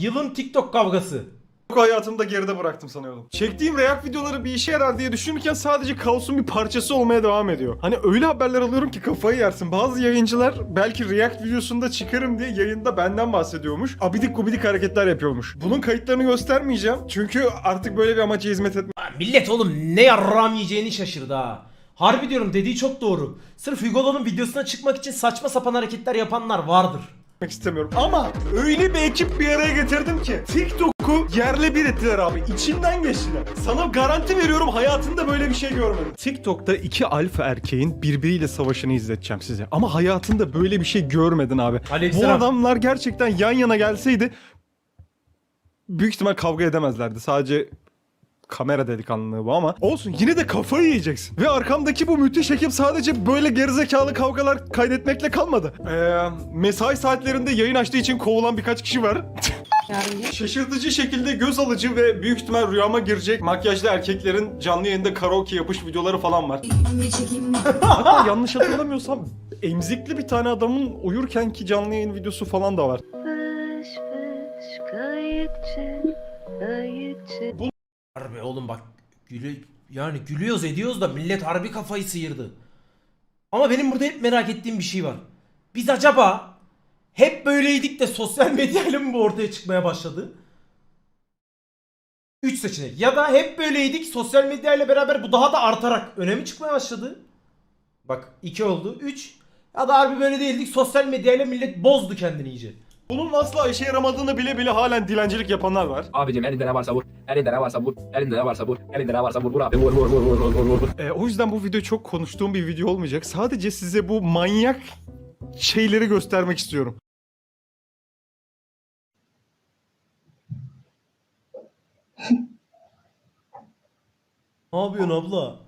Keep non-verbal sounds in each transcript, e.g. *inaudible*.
Yılın TikTok kavgası. Çok hayatımda geride bıraktım sanıyordum. Çektiğim react videoları bir işe yarar diye düşünürken sadece kaosun bir parçası olmaya devam ediyor. Hani öyle haberler alıyorum ki kafayı yersin. Bazı yayıncılar belki react videosunda çıkarım diye yayında benden bahsediyormuş. Abidik gubidik hareketler yapıyormuş. Bunun kayıtlarını göstermeyeceğim. Çünkü artık böyle bir amaca hizmet Lan millet oğlum ne yarram yiyeceğini şaşırdı ha. Harbi diyorum dediği çok doğru. Sırf Hugolo'nun videosuna çıkmak için saçma sapan hareketler yapanlar vardır. İstemiyorum. Ama öyle bir ekip bir araya getirdim ki TikTok'u yerle bir ettiler abi. İçinden geçtiler. Sana garanti veriyorum hayatında böyle bir şey görmedim. TikTok'ta iki alfa erkeğin birbiriyle savaşını izleteceğim size. Ama hayatında böyle bir şey görmedin abi. Bu adamlar gerçekten yan yana gelseydi büyük ihtimal kavga edemezlerdi. Sadece kamera delikanlılığı bu ama olsun yine de kafayı yiyeceksin. Ve arkamdaki bu müthiş ekip sadece böyle gerizekalı kavgalar kaydetmekle kalmadı. Ee, mesai saatlerinde yayın açtığı için kovulan birkaç kişi var. Şaşırtıcı şekilde göz alıcı ve büyük ihtimal rüyama girecek makyajlı erkeklerin canlı yayında karaoke yapış videoları falan var. Hatta yanlış hatırlamıyorsam emzikli bir tane adamın uyurkenki canlı yayın videosu falan da var. Fış fış kayıkçı, kayıkçı. Harbi oğlum bak gülü yani gülüyoruz ediyoruz da millet harbi kafayı sıyırdı. Ama benim burada hep merak ettiğim bir şey var. Biz acaba hep böyleydik de sosyal *laughs* medyayla mı bu ortaya çıkmaya başladı? 3 seçenek. Ya da hep böyleydik sosyal medyayla beraber bu daha da artarak öne mi çıkmaya başladı? Bak 2 oldu. 3 ya da harbi böyle değildik sosyal medyayla millet bozdu kendini iyice. Bunun asla işe yaramadığını bile bile halen dilencilik yapanlar var. Abicim elinde ne varsa vur. Elinde ne varsa vur. Elinde ne varsa vur. Elinde ne varsa vur. Vur abi vur vur vur vur vur vur. Ee, o yüzden bu video çok konuştuğum bir video olmayacak. Sadece size bu manyak şeyleri göstermek istiyorum. Ne yapıyorsun abla?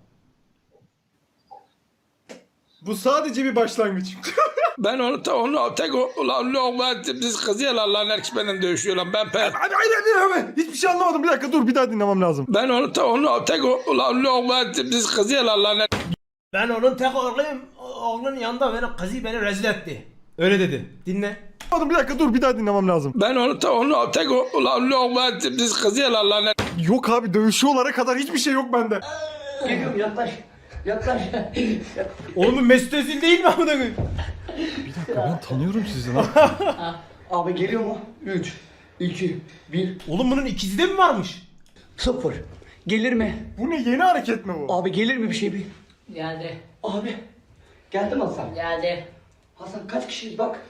Bu sadece bir başlangıç. *laughs* Ben onu ta onu tek ulan ulan biz kızıyorlar lan herkes ben per. Hadi hadi hadi hadi. Hiçbir şey anlamadım. Bir dakika dur bir daha dinlemem lazım. Ben onu ta onu tek ulan ulan biz kızıyorlar lan Ben onun tek oğluyum. Oğlunun yanında benim kızı beni rezil etti. Öyle dedi. Dinle. Anlamadım, Bir dakika dur bir daha dinlemem lazım. Ben onu ta onu tek ulan ulan biz kızıyorlar lan Yok abi dövüşüyorlara kadar hiçbir şey yok bende. Geliyorum yaklaş. Yaklaş. Oğlum bu Mesut Özil değil mi amına koyayım? Ben tanıyorum sizi lan. Abi geliyor mu? 3, 2, 1, Oğlum bunun ikizi de mi varmış? 0. Gelir mi? bu ne yeni hareket mi bu? Abi gelir mi bir şey bir? Geldi. Abi. Geldi mi Hasan? Geldi. Hasan kaç kişiyiz bak.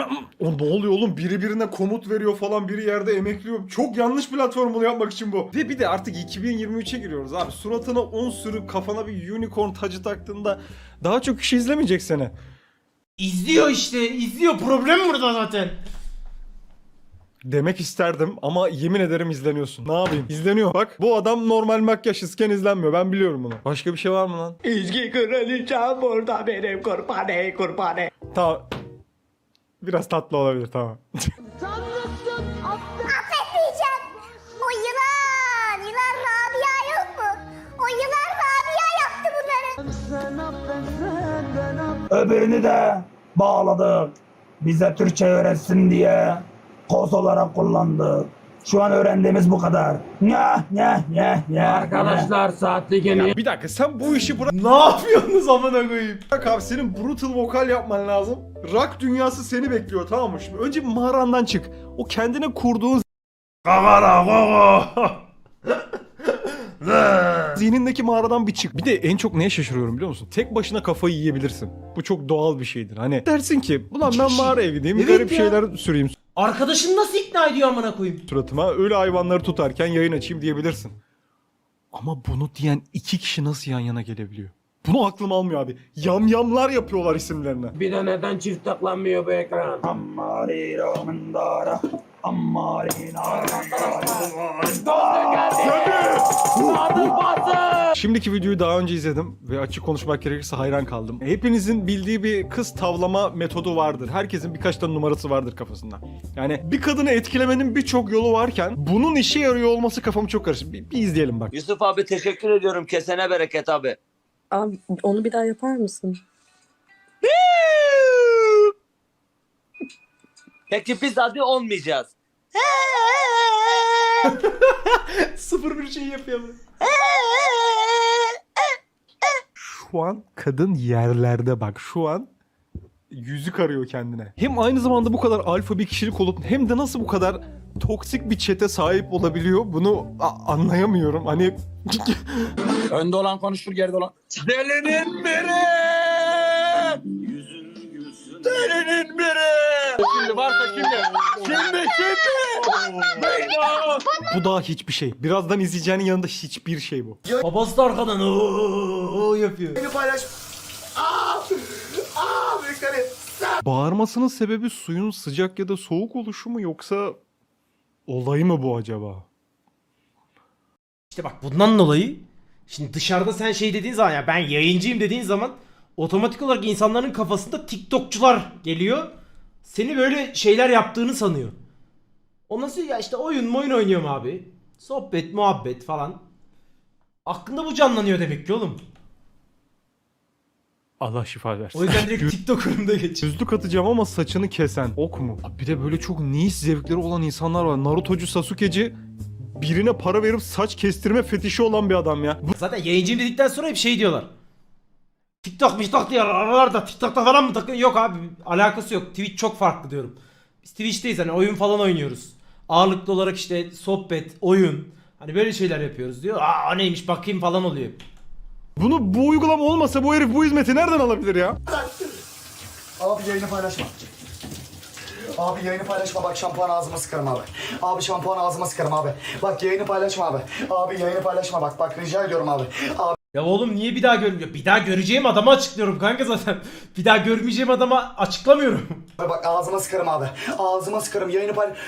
*clears throat* O ne oluyor oğlum? Biri birine komut veriyor falan, biri yerde emekliyor. Çok yanlış platform bunu yapmak için bu. Ve bir de artık 2023'e giriyoruz abi. Suratına 10 sürü kafana bir unicorn tacı taktığında daha çok kişi izlemeyecek seni. İzliyor işte. izliyor. Problem burada zaten. Demek isterdim ama yemin ederim izleniyorsun. Ne yapayım? İzleniyor. Bak bu adam normal makyajsızken izlenmiyor. Ben biliyorum bunu. Başka bir şey var mı lan? İzgi kraliçem burada benim kurbaney kurbaney. Tamam. Biraz tatlı olabilir tamam. Affetmeyeceğim. O yılan, yılan Rabia yok mu? O yılan Rabia yaptı bunları. Öbürünü de bağladık. Bize Türkçe öğretsin diye koz olarak kullandık. Şu an öğrendiğimiz bu kadar. Ne ne ne ne. Arkadaşlar saatlik yeni bir dakika sen bu işi bırak Ne yapıyorsunuz amına koyayım? abi. Senin brutal vokal yapman lazım. Rock dünyası seni bekliyor tamam mı? Şimdi önce bir mağarandan çık. O kendine kurduğun Kagara *laughs* Zihnindeki mağaradan bir çık. Bir de en çok neye şaşırıyorum biliyor musun? Tek başına kafayı yiyebilirsin. Bu çok doğal bir şeydir. Hani dersin ki ulan ben mağaraya gideyim Evet garip ya. şeyler süreyim Arkadaşını nasıl ikna ediyor amına koyayım? suratıma. Öyle hayvanları tutarken yayın açayım diyebilirsin. Ama bunu diyen iki kişi nasıl yan yana gelebiliyor? Bunu aklım almıyor abi. Yamyamlar yapıyorlar isimlerine. Bir de neden çift taklanmıyor bu ekran? Ammari ramandara. Ammari Şimdiki videoyu daha önce izledim ve açık konuşmak gerekirse hayran kaldım. Hepinizin bildiği bir kız tavlama metodu vardır. Herkesin birkaç tane numarası vardır kafasında. Yani bir kadını etkilemenin birçok yolu varken bunun işe yarıyor olması kafamı çok karıştı. Bir, bir izleyelim bak. Yusuf abi teşekkür ediyorum. Kesene bereket abi. Abi onu bir daha yapar mısın? *laughs* Peki biz hadi olmayacağız. *laughs* Sıfır bir şey yapıyor. Şu an kadın yerlerde bak şu an yüzük arıyor kendine. Hem aynı zamanda bu kadar alfa bir kişilik olup hem de nasıl bu kadar toksik bir çete sahip olabiliyor bunu a- anlayamıyorum. Hani *laughs* Önde olan konuşur geride olan. Delinin biri. Delinin biri. Şimdi varsa şimdi. Şimdi şimdi. Bu daha hiçbir şey. Birazdan izleyeceğinin yanında hiçbir şey bu. Babası da arkadan ooo yapıyor. Bağırmasının sebebi suyun sıcak ya da soğuk oluşu mu yoksa olay mı bu acaba? İşte bak bundan dolayı şimdi dışarıda sen şey dediğin zaman ya ben yayıncıyım dediğin zaman otomatik olarak insanların kafasında TikTokçular geliyor. Seni böyle şeyler yaptığını sanıyor. Ondan sonra ya işte oyun oyun oynuyorum abi. Sohbet, muhabbet falan. Aklında bu canlanıyor demek ki oğlum. Allah şifa versin. O yüzden direkt *laughs* TikTok'um da geçiyor. Gözlük atacağım ama saçını kesen ok mu? Abi Bir de böyle çok nice zevkleri olan insanlar var. Narutocu Sasuke'ci birine para verip saç kestirme fetişi olan bir adam ya. Bu Zaten yayıncıyım dedikten sonra hep şey diyorlar. TikTok TikTok diyor aralarda TikTok'ta falan mı takın? Yok abi alakası yok. Twitch çok farklı diyorum. Biz Twitch'teyiz hani oyun falan oynuyoruz. Ağırlıklı olarak işte sohbet, oyun. Hani böyle şeyler yapıyoruz diyor. Aa neymiş bakayım falan oluyor. bunu bu uygulama olmasa bu herif bu hizmeti nereden alabilir ya? Abi yayını paylaşma. Abi yayını paylaşma bak şampuan ağzıma sıkarım abi. Abi şampuan ağzıma sıkarım abi. Bak yayını paylaşma abi. Abi yayını paylaşma bak bak rica ediyorum abi. Abi Ya oğlum niye bir daha görmüyor? Bir daha göreceğim adamı açıklıyorum kanka zaten. Bir daha görmeyeceğim adama açıklamıyorum. bak ağzıma sıkarım abi. Ağzıma sıkarım yayını paylaş...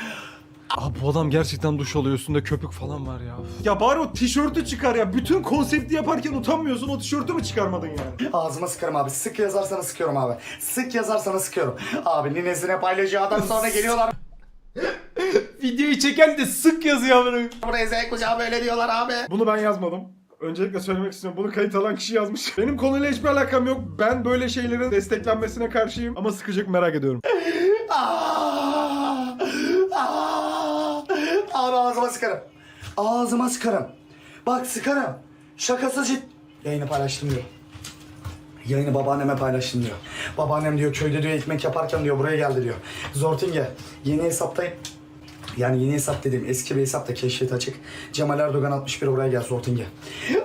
Abi bu adam gerçekten duş alıyor üstünde köpük falan var ya. Ya bari o tişörtü çıkar ya. Bütün konsepti yaparken utanmıyorsun o tişörtü mü çıkarmadın yani? Ağzıma sıkarım abi. Sık yazarsanız sıkıyorum abi. Sık yazarsanız sıkıyorum. Abi ninesine paylaşacağından sonra geliyorlar. Videoyu çeken de sık yazıyor amına. Buraya Z kucağı böyle diyorlar abi. Bunu ben yazmadım. Öncelikle söylemek istiyorum. Bunu kayıt alan kişi yazmış. *laughs* Benim konuyla hiçbir alakam yok. Ben böyle şeylerin desteklenmesine karşıyım. Ama sıkacak merak ediyorum. Aa! Aa! Abi ağzıma sıkarım. Ağzıma sıkarım. Bak sıkarım. Şakasız cid... Yayını paylaştım diyor. Yayını babaanneme paylaştım diyor. Babaannem diyor köyde diyor ekmek yaparken diyor buraya geldi diyor. Zortinge yeni hesaptayım. Yani yeni hesap dediğim eski bir hesap da keşfet açık. Cemal Erdoğan 61 buraya gel Zortinge.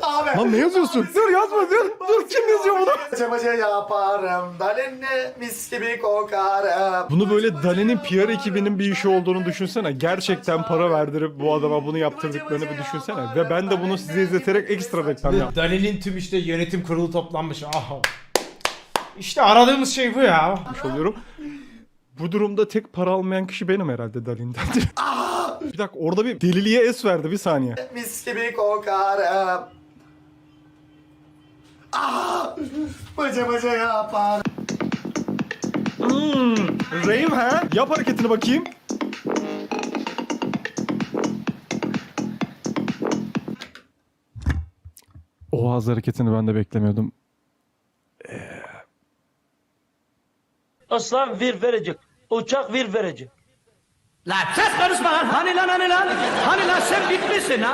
Abi. Lan ne yazıyorsun? Dur yazma dur. Dur kim yazıyor bunu? Cebacı yaparım. Dalinle mis gibi kokarım. Bunu böyle Dali'nin PR ekibinin bir işi olduğunu düşünsene. Gerçekten para verdirip bu adama bunu yaptırdıklarını bir düşünsene. Ve ben de bunu size izleterek ekstra reklam yaptım. Dali'nin tüm işte yönetim kurulu toplanmış. Aha. İşte aradığımız şey bu ya. oluyorum. Bu durumda tek para almayan kişi benim herhalde Dalin'den. *laughs* bir dakika orada bir deliliğe es verdi bir saniye. Mis gibi kokarım. Ah! Bıcı bıcı yapar. Hmm, rave ha? Yap hareketini bakayım. O ağız hareketini ben de beklemiyordum. Aslan vir verecek. Uçak vir verecek.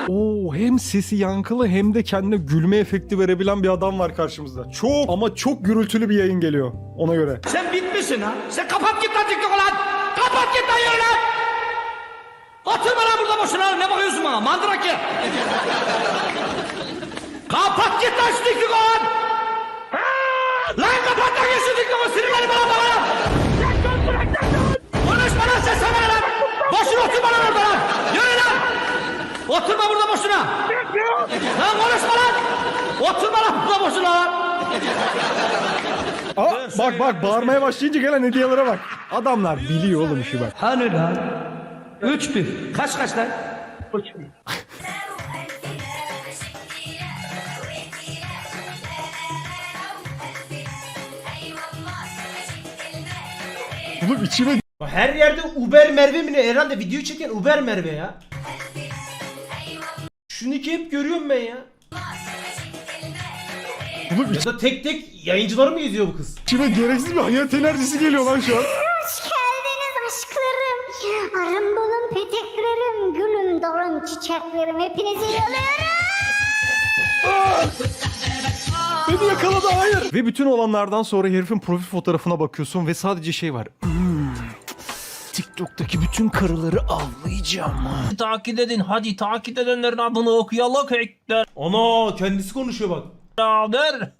Oo hem sesi yankılı hem de kendine gülme efekti verebilen bir adam var karşımızda. Çok ama çok gürültülü bir yayın geliyor ona göre. Sen bitmişsin ha. Sen kapat git lan TikTok lan. Kapat git lan yürü lan. Oturma lan burada boşuna. Ne bakıyorsun bana? Mandırak ya. *laughs* kapat git lan şu TikTok lan. Lan kapat lan şu TikTok'u. Sinirlerim bana bana. Konuşma lan sen sana lan. Boşuna oturma lan orada lan. Yürü lan. Oturma burada boşuna. Lan konuşma lan. Oturma lan burada boşuna lan. Aa, bak bak bağırmaya başlayınca gelen hediyelere bak. Adamlar biliyor oğlum işi bak. Hani lan? 3 bin. Kaç kaç lan? 3 Oğlum içime Her yerde Uber Merve mi ne? Herhalde video çeken Uber Merve ya. Şunu ki hep görüyorum ben ya. Oğlum Ya da tek tek yayıncıları mı geziyor bu kız? içime gereksiz bir hayat enerjisi geliyor lan şu an. Hoş geldiniz aşklarım. Arım bulun peteklerim, gülüm dalın çiçeklerim. Hepinizi yalıyorum. Beni yakaladı hayır. Ve bütün olanlardan sonra herifin profil fotoğrafına bakıyorsun ve sadece şey var. TikTok'taki bütün karıları avlayacağım. Takip edin hadi takip edenlerin adını okuyalım ekler Ana kendisi konuşuyor bak. beraber. *laughs*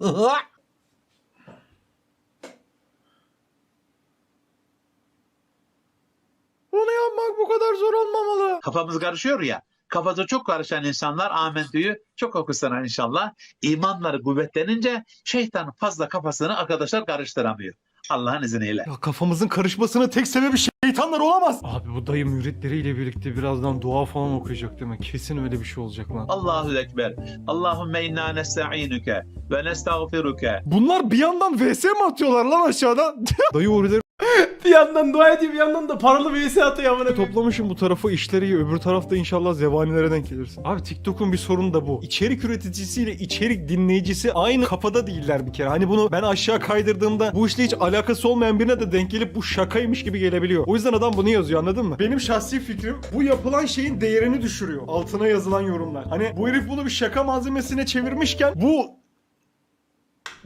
Onu yapmak bu kadar zor olmamalı. Kafamız karışıyor ya. Kafası çok karışan insanlar amentüyü çok okusunlar inşallah. İmanları kuvvetlenince şeytan fazla kafasını arkadaşlar karıştıramıyor. Allah'ın izniyle. Ya kafamızın karışmasının tek sebebi şeytanlar olamaz. Abi bu dayı müritleriyle birlikte birazdan dua falan okuyacak değil mi? Kesin öyle bir şey olacak lan. Allahu Ekber. Allahümme inna nesta'inuke ve nestağfiruke. Bunlar bir yandan vs mi atıyorlar lan aşağıda? *laughs* dayı orada *laughs* Bir yandan dua ediyor bir yandan da paralı vs atıyor amına toplamışım bu tarafa işleri iyi. Öbür tarafta inşallah zevanilere denk gelirsin. Abi TikTok'un bir sorunu da bu. İçerik üreticisiyle içerik dinleyicisi aynı kafada değiller bir kere. Hani bunu ben aşağı kaydırdığımda bu işle hiç alakası olmayan birine de denk gelip bu şakaymış gibi gelebiliyor. O yüzden adam bunu yazıyor anladın mı? Benim şahsi fikrim bu yapılan şeyin değerini düşürüyor. Altına yazılan yorumlar. Hani bu herif bunu bir şaka malzemesine çevirmişken bu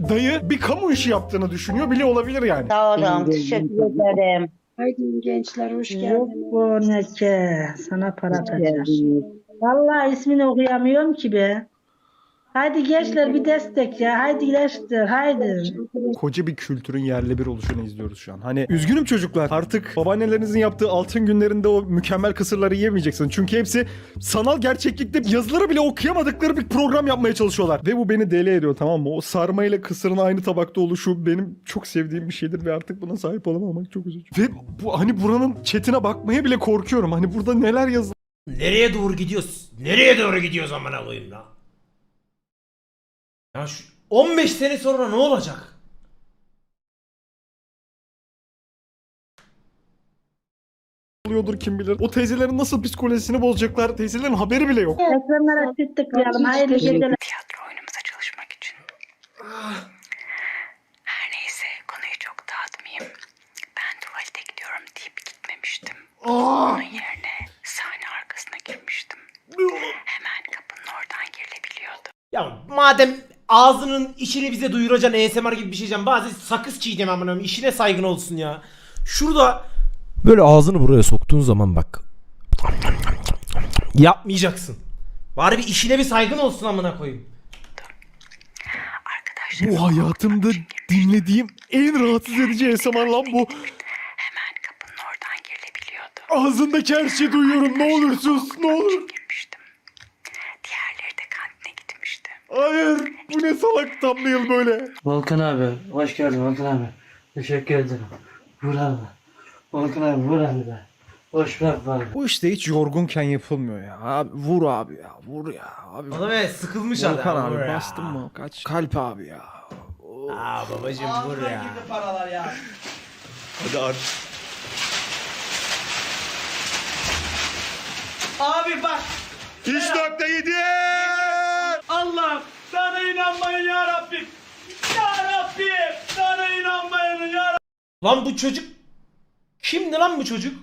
dayı bir kamu işi yaptığını düşünüyor bile olabilir yani. Sağ olun, teşekkür ederim. Haydi gençler hoş Yok geldiniz. bu nece, sana para atacağız. Vallahi ismini okuyamıyorum ki be. Haydi gençler bir destek ya. Haydi gençler haydi. koca bir kültürün yerle bir oluşunu izliyoruz şu an. Hani üzgünüm çocuklar. Artık babaannelerinizin yaptığı altın günlerinde o mükemmel kısırları yiyemeyeceksin. Çünkü hepsi sanal gerçeklikte yazıları bile okuyamadıkları bir program yapmaya çalışıyorlar. Ve bu beni deli ediyor tamam mı? O sarma ile kısırın aynı tabakta oluşu benim çok sevdiğim bir şeydir ve artık buna sahip olamamak çok üzücü. Ve bu hani buranın chatine bakmaya bile korkuyorum. Hani burada neler yazılı Nereye doğru gidiyoruz? Nereye doğru gidiyoruz amına koyayım lan? Ya şu 15 sene sonra ne olacak? oluyordur kim bilir. O teyzelerin nasıl psikolojisini bozacaklar teyzelerin haberi bile yok. Ekranlara tıklayalım. Hayırlı geceler. Tiyatro oyunumuza çalışmak için. Her neyse konuyu çok dağıtmayayım. Ben tuvalete gidiyorum deyip gitmemiştim. Onun yerine sahne arkasına girmiştim. Hemen kapının oradan girilebiliyordu. Ya madem ağzının içini bize duyuracaksın ASMR gibi bir şey diyeceğim. Bazı sakız çiğdem amına koyayım. İşine saygın olsun ya. Şurada böyle ağzını buraya soktuğun zaman bak. Yapmayacaksın. Bari bir işine bir saygın olsun amına koyayım. Bu hayatımda dinlediğim en rahatsız edici ASMR lan bu. hemen kapının oradan girilebiliyordu. Ağzındaki her şeyi duyuyorum. Ne olur sus. Ne olur. Girmiştim. Diğerleri de kantine gitmişti. Hayır. Bu ne salak thumbnail böyle. Volkan abi hoş geldin Volkan abi. Teşekkür ederim. Vur abi. Volkan abi vur abi be. Boş bırak abi. Bu işte hiç yorgunken yapılmıyor ya. Abi vur abi ya. Vur ya. Abi Adam evet sıkılmış Volkan adam. abi Vur ya. bastın mı? Kaç? Kalp abi ya. Aa babacım vur ya. Hadi abi. Abi bak 3.7 Allah sana inanmayın ya Rabbim. Ya Rabbim sana inanmayın ya Lan bu çocuk kimdi lan bu çocuk?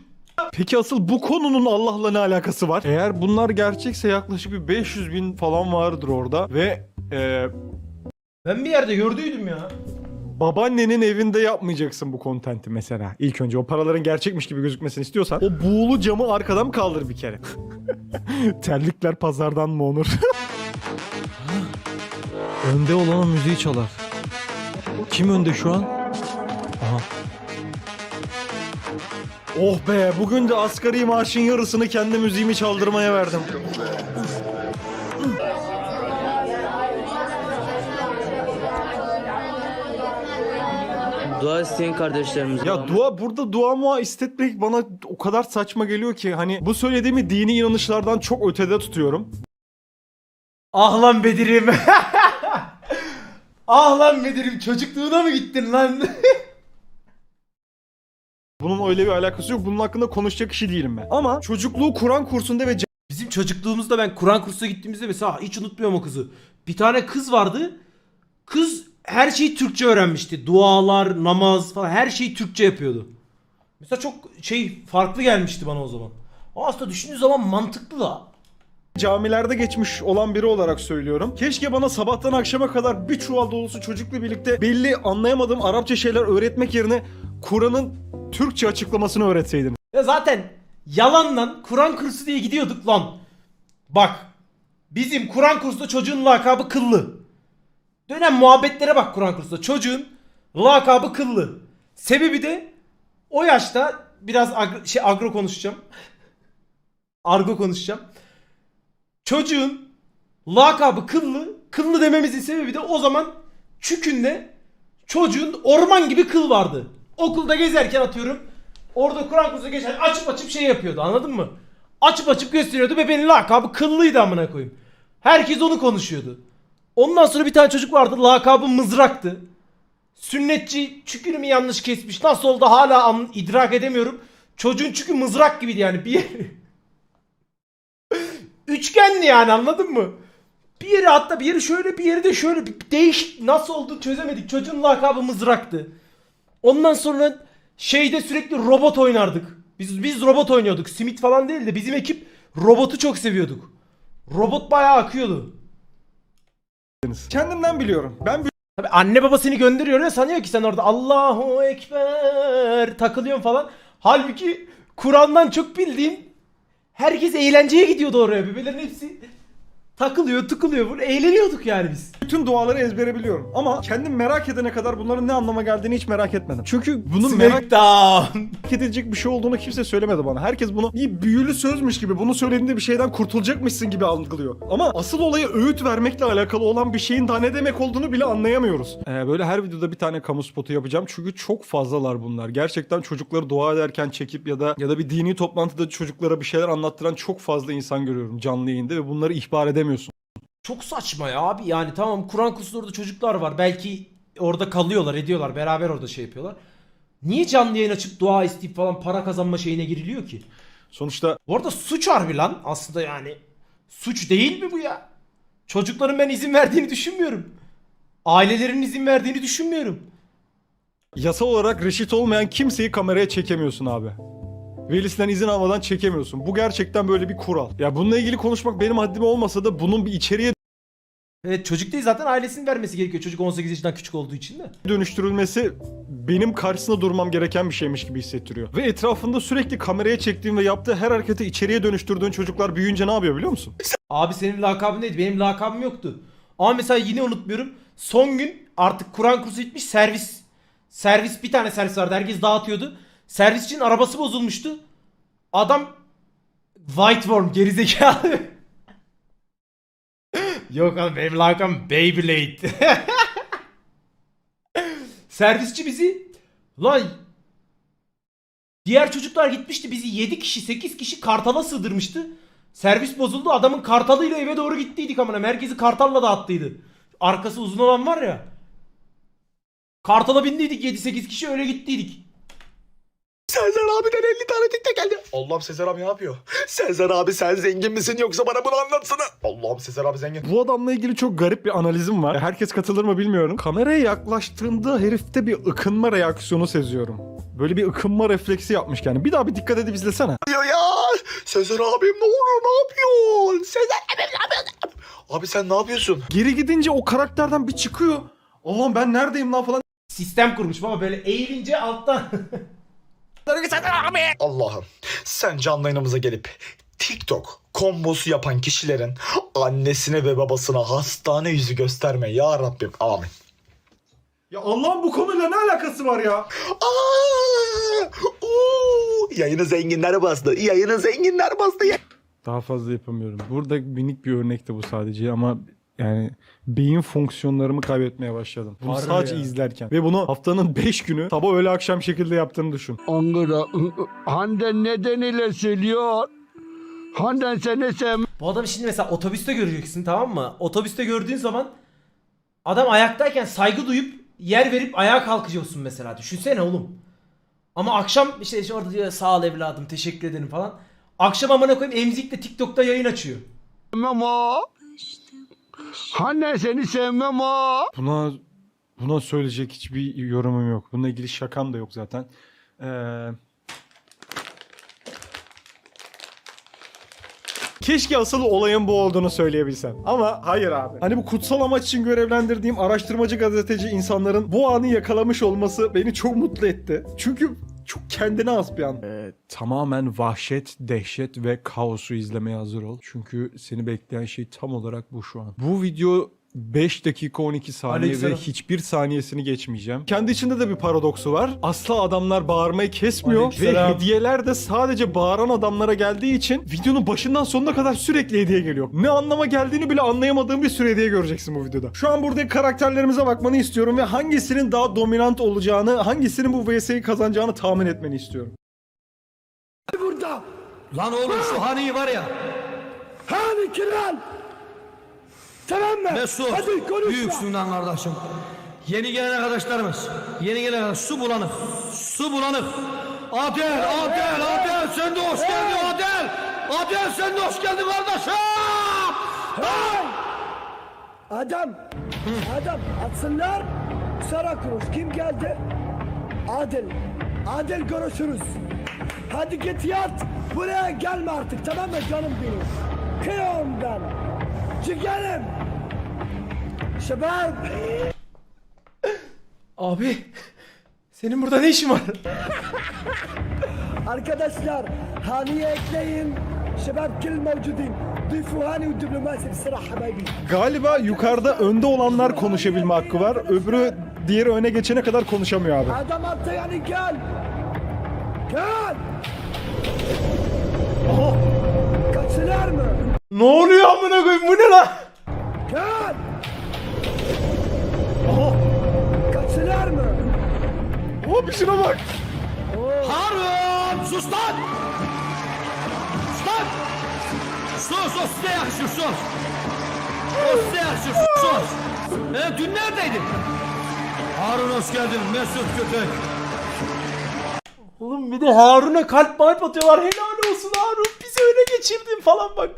Peki asıl bu konunun Allah'la ne alakası var? Eğer bunlar gerçekse yaklaşık bir 500 bin falan vardır orada ve e, Ben bir yerde gördüydüm ya. babaannenin evinde yapmayacaksın bu kontenti mesela. İlk önce o paraların gerçekmiş gibi gözükmesini istiyorsan o buğulu camı arkadan mı kaldır bir kere? *laughs* Terlikler pazardan mı onur? *laughs* önde olan müziği çalar. Kim önde şu an? Aha. Oh be bugün de asgari maaşın yarısını kendi müziğimi çaldırmaya verdim. Dua isteyen kardeşlerimiz. Ya dua burada dua mua istetmek bana o kadar saçma geliyor ki hani bu söylediğimi dini inanışlardan çok ötede tutuyorum. Ah lan Bedir'im. *laughs* ah lan Bedir'im çocukluğuna mı gittin lan? *laughs* Bunun öyle bir alakası yok. Bunun hakkında konuşacak kişi değilim ben. Ama çocukluğu Kur'an kursunda ve Bizim çocukluğumuzda ben Kur'an kursuna gittiğimizde mesela hiç unutmuyorum o kızı. Bir tane kız vardı. Kız her şeyi Türkçe öğrenmişti. Dualar, namaz falan her şeyi Türkçe yapıyordu. Mesela çok şey farklı gelmişti bana o zaman. Ama aslında düşündüğün zaman mantıklı da. Camilerde geçmiş olan biri olarak söylüyorum. Keşke bana sabahtan akşama kadar bir çuval dolusu çocukla birlikte belli anlayamadığım Arapça şeyler öğretmek yerine Kur'an'ın Türkçe açıklamasını öğretseydiniz. Ya zaten yalandan Kur'an kursu diye gidiyorduk lan. Bak. Bizim Kur'an kursunda çocuğun lakabı kıllı. Dönen muhabbetlere bak Kur'an kursunda. Çocuğun lakabı kıllı. Sebebi de o yaşta biraz agro, şey agro konuşacağım. Argo konuşacağım. Çocuğun lakabı kıllı. Kıllı dememizin sebebi de o zaman çükünde çocuğun orman gibi kıl vardı. Okulda gezerken atıyorum. Orada Kur'an kursu geçen açıp açıp şey yapıyordu anladın mı? Açıp açıp gösteriyordu ve benim lakabı kıllıydı amına koyayım. Herkes onu konuşuyordu. Ondan sonra bir tane çocuk vardı lakabı mızraktı. Sünnetçi çükünü mü yanlış kesmiş nasıl oldu hala idrak edemiyorum. Çocuğun çükü mızrak gibiydi yani bir Üçgenli yani anladın mı? Bir yeri hatta bir yeri şöyle bir yeri de şöyle bir değişik nasıl oldu çözemedik. Çocuğun lakabı mızraktı. Ondan sonra şeyde sürekli robot oynardık. Biz biz robot oynuyorduk. Simit falan değil de bizim ekip robotu çok seviyorduk. Robot bayağı akıyordu. Kendimden biliyorum. Ben Tabii anne baba seni gönderiyor ya sanıyor ki sen orada Allahu Ekber takılıyorsun falan. Halbuki Kur'an'dan çok bildiğin herkes eğlenceye gidiyordu oraya. Bebeğlerin hepsi takılıyor, tıkılıyor. Böyle eğleniyorduk yani biz. bütün duaları ezbere biliyorum. Ama kendim merak edene kadar bunların ne anlama geldiğini hiç merak etmedim. Çünkü bunun merak Smackdown. edilecek bir şey olduğunu kimse söylemedi bana. Herkes bunu bir büyülü sözmüş gibi, bunu söylediğinde bir şeyden kurtulacakmışsın gibi algılıyor. Ama asıl olayı öğüt vermekle alakalı olan bir şeyin daha ne demek olduğunu bile anlayamıyoruz. Ee, böyle her videoda bir tane kamu spotu yapacağım çünkü çok fazlalar bunlar. Gerçekten çocukları dua ederken çekip ya da ya da bir dini toplantıda çocuklara bir şeyler anlattıran çok fazla insan görüyorum canlı yayında ve bunları ihbar edemiyorsun. Çok saçma ya abi yani tamam Kur'an kursunda orada çocuklar var. Belki orada kalıyorlar, ediyorlar. Beraber orada şey yapıyorlar. Niye canlı yayın açıp dua isteyip falan para kazanma şeyine giriliyor ki? Sonuçta Bu arada suç harbi lan aslında yani. Suç değil mi bu ya? Çocukların ben izin verdiğini düşünmüyorum. Ailelerin izin verdiğini düşünmüyorum. Yasal olarak reşit olmayan kimseyi kameraya çekemiyorsun abi. Velisinden izin almadan çekemiyorsun. Bu gerçekten böyle bir kural. Ya bununla ilgili konuşmak benim haddime olmasa da bunun bir içeriye Evet çocuk değil zaten ailesinin vermesi gerekiyor. Çocuk 18 yaşından küçük olduğu için de. dönüştürülmesi benim karşısında durmam gereken bir şeymiş gibi hissettiriyor. Ve etrafında sürekli kameraya çektiğin ve yaptığı her hareketi içeriye dönüştürdüğün çocuklar büyüyünce ne yapıyor biliyor musun? Abi senin lakabın neydi? Benim lakabım yoktu. Ama mesela yine unutmuyorum. Son gün artık Kur'an kursu bitmiş servis. Servis bir tane servis vardı. Herkes dağıtıyordu. Servis için arabası bozulmuştu. Adam White Worm gerizekalı. *laughs* Yok abi benim lakabım Beyblade. *laughs* Servisçi bizi lan diğer çocuklar gitmişti bizi 7 kişi 8 kişi kartala sığdırmıştı. Servis bozuldu adamın kartalıyla eve doğru gittiydik amına merkezi kartalla dağıttıydı. Arkası uzun olan var ya. Kartala bindiydik 7-8 kişi öyle gittiydik. Sezer abiden 50 tane tekte geldi. Allah'ım Sezer abi ne yapıyor? Sezer abi sen zengin misin yoksa bana bunu anlatsana. Allah'ım Sezer abi zengin. Bu adamla ilgili çok garip bir analizim var. Herkes katılır mı bilmiyorum. Kameraya yaklaştığımda herifte bir ıkınma reaksiyonu seziyorum. Böyle bir ıkınma refleksi yapmış yani. Bir daha bir dikkat edip izlesene. Diyor ya. Sezer abim ne oluyor ne yapıyorsun? Sezer abim ne yapıyorsun? Abi sen ne yapıyorsun? Geri gidince o karakterden bir çıkıyor. Allah'ım ben neredeyim lan falan. Sistem kurmuş baba böyle eğilince alttan. *laughs* Allah'ım sen canlı yayınımıza gelip TikTok kombosu yapan kişilerin annesine ve babasına hastane yüzü gösterme ya Rabbim amin. Ya Allah'ım bu konuyla ne alakası var ya? Aa, oo, yayını zenginler bastı. Yayını zenginler bastı. Daha fazla yapamıyorum. Burada minik bir örnekti bu sadece ama yani beyin fonksiyonlarımı kaybetmeye başladım. Bunu Harbi sadece ya. izlerken. Ve bunu haftanın 5 günü sabah öğle akşam şekilde yaptığını düşün. Angara, Hande neden ile söylüyor? Hande seni sevmez. Bu adamı şimdi mesela otobüste göreceksin tamam mı? Otobüste gördüğün zaman adam ayaktayken saygı duyup yer verip ayağa kalkacaksın mesela. Düşünsene oğlum. Ama akşam işte, işte orada diyor sağ ol evladım teşekkür ederim falan. Akşam amına koyayım emzikle TikTok'ta yayın açıyor. ha. Hani Anne seni sevmem ha. Buna buna söyleyecek hiçbir yorumum yok. Bununla ilgili şakam da yok zaten. Ee, Keşke asıl olayın bu olduğunu söyleyebilsem. Ama hayır abi. Hani bu kutsal amaç için görevlendirdiğim araştırmacı gazeteci insanların bu anı yakalamış olması beni çok mutlu etti. Çünkü çok kendine has bir an. Ee, tamamen vahşet, dehşet ve kaosu izlemeye hazır ol. Çünkü seni bekleyen şey tam olarak bu şu an. Bu video 5 dakika 12 saniye ve hiçbir saniyesini geçmeyeceğim. Kendi içinde de bir paradoksu var. Asla adamlar bağırmayı kesmiyor ve hediyeler de sadece bağıran adamlara geldiği için videonun başından sonuna kadar sürekli hediye geliyor. Ne anlama geldiğini bile anlayamadığım bir sürü hediye göreceksin bu videoda. Şu an buradaki karakterlerimize bakmanı istiyorum ve hangisinin daha dominant olacağını, hangisinin bu VS'yi kazanacağını tahmin etmeni istiyorum. Lan oğlum şu Hani'yi var ya. Hani kral? Tamam mı? Mesut. Hadi konuşma. Büyüksün lan kardeşim. Yeni gelen arkadaşlarımız. Yeni gelen arkadaş- su bulanık. Su bulanık. Adel, Adel, Adel sen de hoş geldin Adel. Adel sen de hoş geldin kardeşim. Adam. Adam atsınlar. Sarakuros kim geldi? Adil. Adil görüşürüz. Hadi git yat. Buraya gelme artık tamam mı canım benim? Kıyam ben. Şebap! Abi senin burada ne işin var? Arkadaşlar haniye ekleyin. Şebap kil mevcudin. Difuhani ve diplomasi bir sıra. Galiba yukarıda önde olanlar konuşabilme hakkı var. Öbürü diğeri öne geçene kadar konuşamıyor abi. Adam attı yani gel. Gel. Aha. Kaçırlar mı? Ne oluyor amına koyayım bu ne lan? Gel. Hop şuna bak. Harun sus lan. Sus lan. Sus o size yakışır sus. O size yakışır sus. E, dün neredeydin? Harun hoş geldin Mesut Köpek. Oğlum bir de Harun'a kalp malp atıyorlar. Helal olsun Harun. Bizi öne geçirdin falan bak.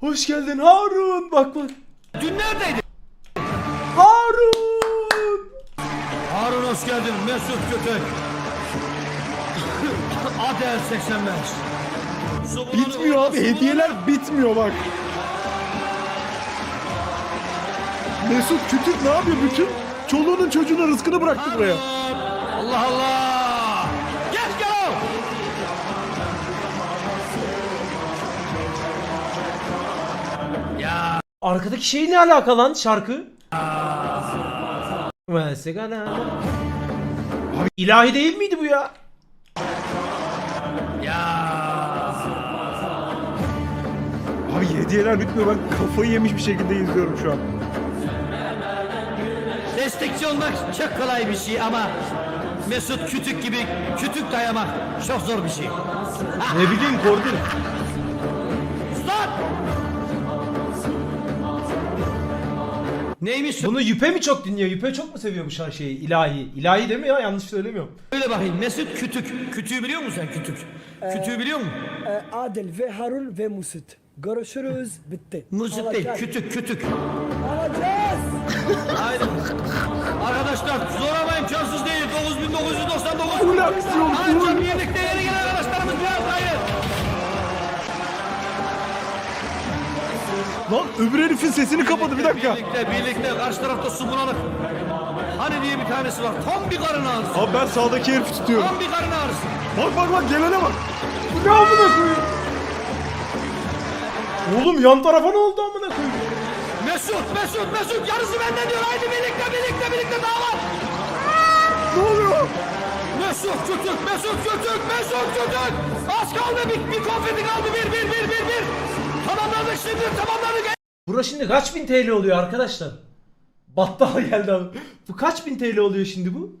Hoş geldin Harun. Bak bak. Dün neredeydin? Harun. Harun hoş geldin Mesut Köpek. *laughs* Adel 85. Su bulanık, Bitmiyor abi. Hediyeler bitmiyor bak. Mesut Kütük ne yapıyor? Bütün çoluğunun çocuğunun rızkını bıraktı buraya. Allah Allah. Gel gel. Ya Arkadaki şey ne alaka lan şarkı? Mesela. Abi ilahi değil miydi bu ya? Abi hediyeler bitmiyor. Ben kafayı yemiş bir şekilde izliyorum şu an. destekçi olmak çok kolay bir şey ama Mesut Kütük gibi kütük dayamak çok zor bir şey. Ne bileyim Kordur. Neymiş Bunu Yüpe mi çok dinliyor? Yüpe çok mu seviyor bu şarkı şeyi? İlahi. İlahi değil mi ya? Yanlış söylemiyorum. Söyle bakayım Mesut Kütük. Kütüğü biliyor musun sen Kütük? Kütüğü biliyor musun? Adil ve Harun ve Musit. Görüşürüz. Bitti. Müzik değil, kütük kütük. Alacağız. Haydi. Arkadaşlar zor ama imkansız değil. 9999. Bu ne aksiyon, Ancak birlikte yeni gelen Lan öbür herifin sesini kapadı bir dakika. Birlikte birlikte karşı tarafta su bulanık. Hani diye bir tanesi var. Tam bir karın ağrısı. Abi ben sağdaki herifi tutuyorum. Tam bir karın ağrısı. Bak bak bak gelene bak. Bu ne amına koyayım? Oğlum yan tarafa ne oldu amına koyayım? Mesut, Mesut, Mesut yarısı benden diyor. Haydi birlikte, birlikte, birlikte dağılın. Ne oluyor? Mesut kütük, Mesut kütük, Mesut kütük. Az kaldı bir, bir konfeti kaldı. Bir, bir, bir, bir, bir. Tamamladık şimdi, tamamladık. Bura şimdi kaç bin TL oluyor arkadaşlar? Battal geldi abi. Bu kaç bin TL oluyor şimdi bu?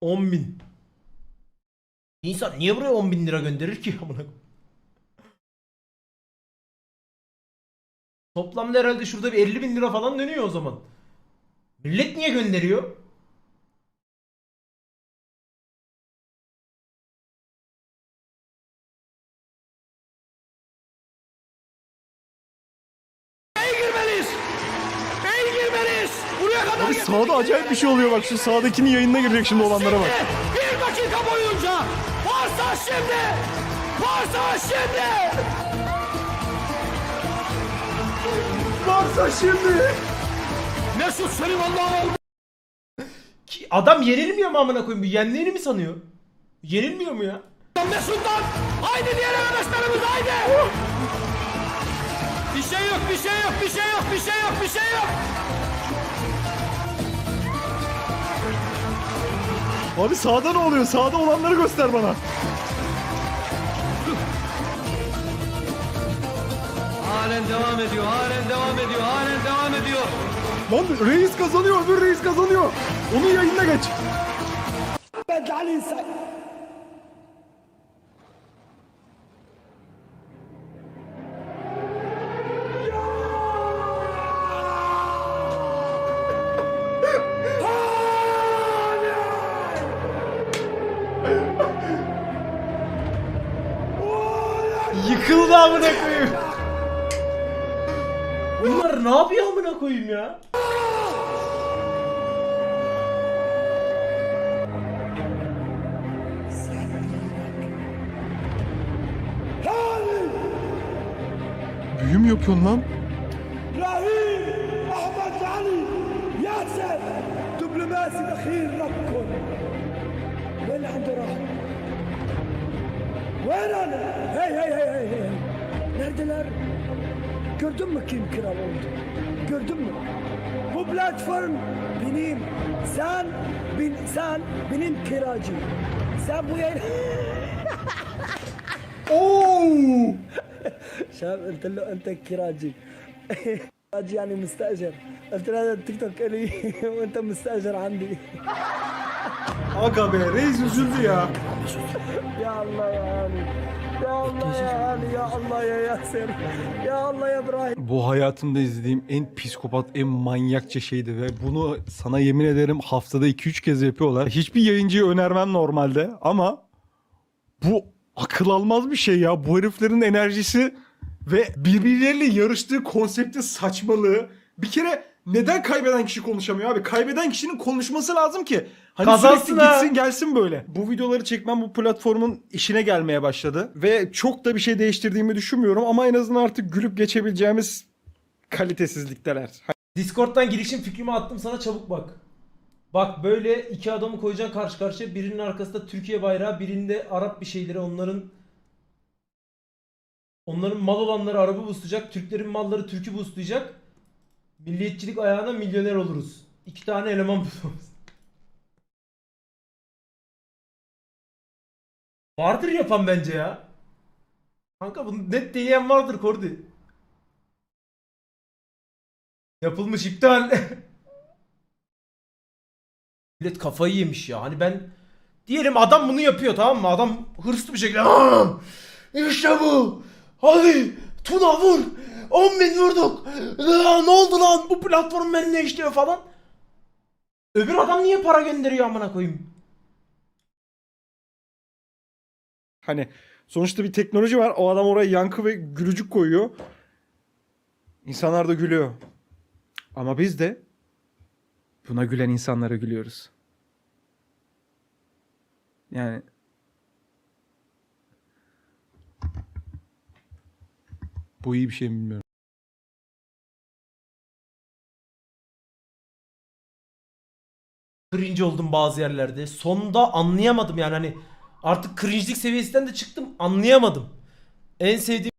On bin. İnsan niye buraya 10 bin lira gönderir ki? *laughs* amına? Toplamda herhalde şurada bir 50 bin lira falan dönüyor o zaman. Millet niye gönderiyor? Bir şey oluyor bak şu sağdakinin yayınına girecek şimdi olanlara bak. Bir dakika boyunca savaş şimdi! Var savaş şimdi! Varsa şimdi. Mesut senin Allah'ın Ki adam yenilmiyor mu amına koyayım? Bu yendiğini mi sanıyor? Yenilmiyor mu ya? Mesut'tan! Haydi diğer arkadaşlarımız haydi! Bir şey yok, bir şey yok, bir şey yok, bir şey yok, bir şey yok! Abi sağda ne oluyor? Sağda olanları göster bana. Halen devam ediyor, halen devam ediyor, halen devam ediyor. Lan reis kazanıyor, öbür reis kazanıyor. Onun yayınına geç. Yıkıldı koyayım ya. Büyü mü yapıyorsun lan? Rahim, Ahmet Ali, Yaser, diplomasi dakhil Rabbkun. Vel hamdurah. Ver ana. Hey hey hey hey. Neredeler? Gördün mü kim kral oldu? gördün mü bu platform benim sen bin, sen benim kiracım sen bu yayın Oo! شباب قلت له انت كراجي كراجي يعني مستاجر قلت له هذا التيك توك الي وانت مستاجر عندي Aga be reis üzüldü ya. يا الله يا علي ya Allah ya Ali, ya Allah ya Yaser. Ya Allah ya İbrahim. Bu hayatımda izlediğim en psikopat, en manyakça şeydi ve bunu sana yemin ederim haftada 2-3 kez yapıyorlar. Hiçbir yayıncıyı önermem normalde ama bu akıl almaz bir şey ya. Bu heriflerin enerjisi ve birbirleriyle yarıştığı konseptin saçmalığı. Bir kere neden kaybeden kişi konuşamıyor abi? Kaybeden kişinin konuşması lazım ki. Hani Kazansın sürekli ha. gitsin gelsin böyle. Bu videoları çekmem bu platformun işine gelmeye başladı. Ve çok da bir şey değiştirdiğimi düşünmüyorum ama en azından artık gülüp geçebileceğimiz kalitesizlikteler. Discord'dan girişim fikrimi attım sana çabuk bak. Bak böyle iki adamı koyacaksın karşı karşıya. Birinin arkasında Türkiye bayrağı, birinde Arap bir şeyleri. Onların onların mal olanları Arap'ı boostlayacak. Türklerin malları Türk'ü boostlayacak. Milliyetçilik ayağına milyoner oluruz. İki tane eleman bulmamız. Vardır yapan bence ya. Kanka bunu net diyen vardır Kordi. Yapılmış iptal. *laughs* Millet kafayı yemiş ya. Hani ben diyelim adam bunu yapıyor tamam mı? Adam hırslı bir şekilde "Aa, işte bu. Hadi Tuna vur. 10 bin vurduk. Aa, ne oldu lan? Bu platform beni ne işliyor falan. Öbür adam niye para gönderiyor amına koyayım? Hani sonuçta bir teknoloji var. O adam oraya yankı ve gülücük koyuyor. İnsanlar da gülüyor. Ama biz de buna gülen insanlara gülüyoruz. Yani bu iyi bir şey mi bilmiyorum. Cringe oldum bazı yerlerde. Sonunda anlayamadım yani hani artık cringe'lik seviyesinden de çıktım anlayamadım. En sevdiğim